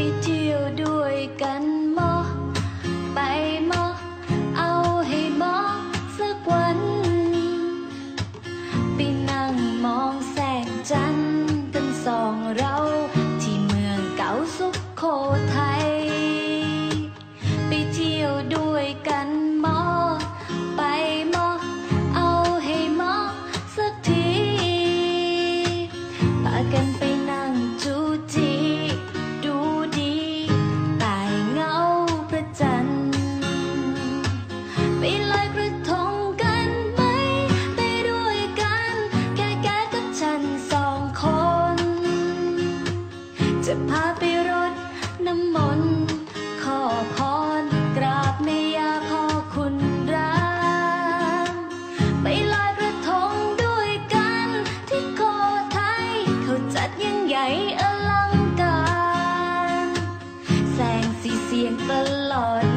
ไปเที่ยวด้วยกัน พาไปรดน้ำมนต์ขอพรกราบแม่ยาพ่อคุณรามไปลอยกระทงด้วยกัน ที่โคไทยเขาจัดยิ่งใหญ่อลังการ แสงสีเสียงตลอด